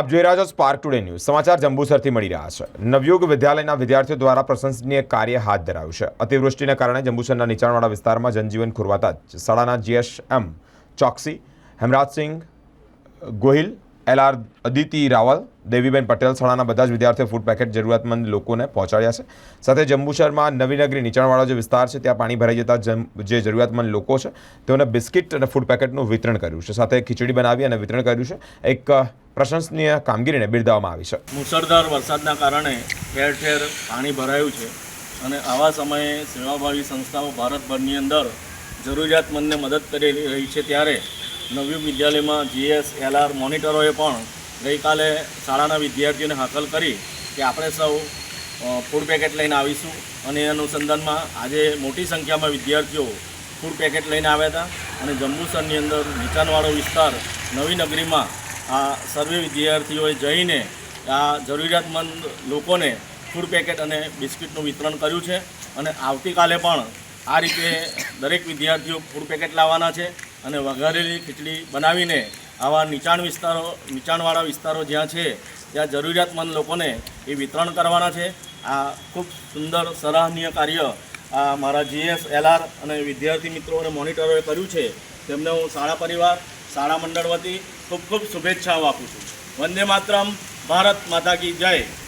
આપ જોઈ રહ્યા છો સ્પાર્ક ટુડે ન્યૂઝ સમાચાર જંબુસરથી મળી રહ્યા છે. નવયુગ વિદ્યાલયના વિદ્યાર્થીઓ દ્વારા પ્રશંસનીય કાર્ય હાથ ધરાયું છે. અતિવૃષ્ટિને કારણે જંબુસરના નીચાણવાળા વિસ્તારમાં જનજીવન ખોરવાતા જ. શાળાના GSM Choksi Hemrajsinh Gohil L R Aditi Raval, Deviben Patel સણાના બધા જ વિદ્યાર્થીઓ ફૂડ પેકેટ જરૂરિયાતમંદ લોકોને પહોંચાડ્યા છે. સાથે જંબુસરમાં નવીનગરી નીચાણવાળો જે વિસ્તાર છે, ત્યાં પાણી ભરાઈ જતા જે જરૂરિયાતમંદ લોકો છે, તેઓને બિસ્કિટ અને ફૂડ પેકેટનું વિતરણ કર્યું છે. સાથે ખીચડી બનાવી અને વિતરણ કર્યું છે. એક પ્રશંસનીય કામગીરીને બિરદાવવામાં આવી છે. મુસળધાર વરસાદના કારણે ઠેર ઠેર પાણી ભરાયું છે અને આવા સમયે સેવાભાવી સંસ્થાઓ ભારતભરની અંદર જરૂરિયાતમંદને મદદ કરી રહી છે ત્યારે નવયુગ વિદ્યાલયમાં જીએસ, એલઆર મોનિટરોએ પણ ગઈકાલે શાળાના વિદ્યાર્થીઓને હાકલ કરી કે આપણે સૌ ફૂડ પેકેટ લઈને આવીશું. અને એ અનુસંધાનમાં આજે મોટી સંખ્યામાં વિદ્યાર્થીઓ ફૂડ પેકેટ લઈને આવ્યા હતા. અને જંબુસરની અંદર નીચાણવાળો વિસ્તાર નવી નગરીમાં આ સર્વે વિદ્યાર્થીઓએ જઈને આ જરૂરિયાતમંદ લોકોને ફૂડ પેકેટ અને બિસ્કિટનું વિતરણ કર્યું છે. અને આવતીકાલે પણ આ રીતે દરેક વિદ્યાર્થીઓ ફૂડ પેકેટ લાવવાના છે. અને વઘારેલી ખીચડી બનાવીને આવા નીચાણ વિસ્તારો, નીચાણવાળા વિસ્તારો જ્યાં છે, ત્યાં જરૂરિયાતમંદ લોકોને એ વિતરણ કરવાના છે. આ ખૂબ સુંદર, સરાહનીય કાર્ય આ મારા જીએસ, એલઆર અને વિદ્યાર્થી મિત્રો અને મોનિટરોએ કર્યું છે. તેમને હું શાળા પરિવાર, શાળા મંડળ વતી ખૂબ ખૂબ શુભેચ્છાઓ આપું છું. વંદે માતરમ, ભારત માતા કી જય.